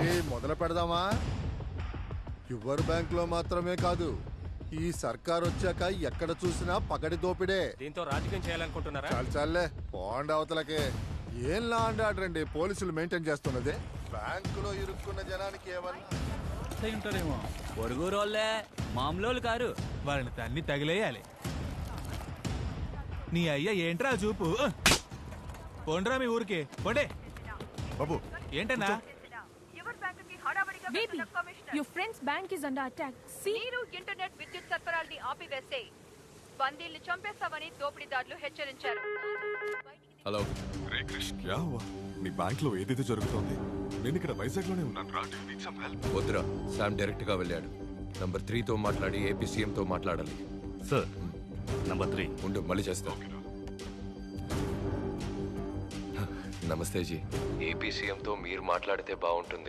ఏంటి మొదలు పెడదామా? యువర్ బ్యాంక్లో మాత్రమే కాదు ఈ సర్కార్ వచ్చాక ఎక్కడ చూసినా పగడి దోపిడే. దీంతో రాజకీయం చేయాలనుకుంటున్నారా? చాలు చాలే పోండి అవతలకే. ఏం లా అండ్ ఆర్డర్ అండి? పోలీసులు మెయింటైన్ చేస్తున్నది. బ్యాంకులో ఇరుక్కున్న జనానికి ఏమన్నా? ఉంటారేమో. పొరుగురోళ్ళే మామూలు కారు. వాళ్ళని తన్ని తగిలేయాలి. నీ అయ్య ఏంట్రా చూపు? పోండ్రా మీ ఊరికి పోండే. బాబు ఏంటన్నా? Baby your friends bank is under attack నీరు ఇంటర్నెట్ విద్యుత్ సరఫరాల్ని ఆపివేసే బందీల్ని చంపేస్తామని దోపిడీదారులు హెచ్చరించారు. హలో మీ బ్యాంక్లో ఏదైతే జరుగుతోంది నేను ఇక్కడ వైజాగ్లోనే ఉన్నాను. రా నీడ్ సమ్ హెల్ప్ వద్దురా శామ్ డైరెక్ట్గా వెళ్ళాడు. నంబర్ త్రీ తో మాట్లాడి ఏపీ తో మాట్లాడాలి. Sir number three. ఉండు మళ్ళీ చేస్తా. నమస్తే జీ. ఏపీ సీఎం తో మీరు మాట్లాడితే బాగుంటుంది.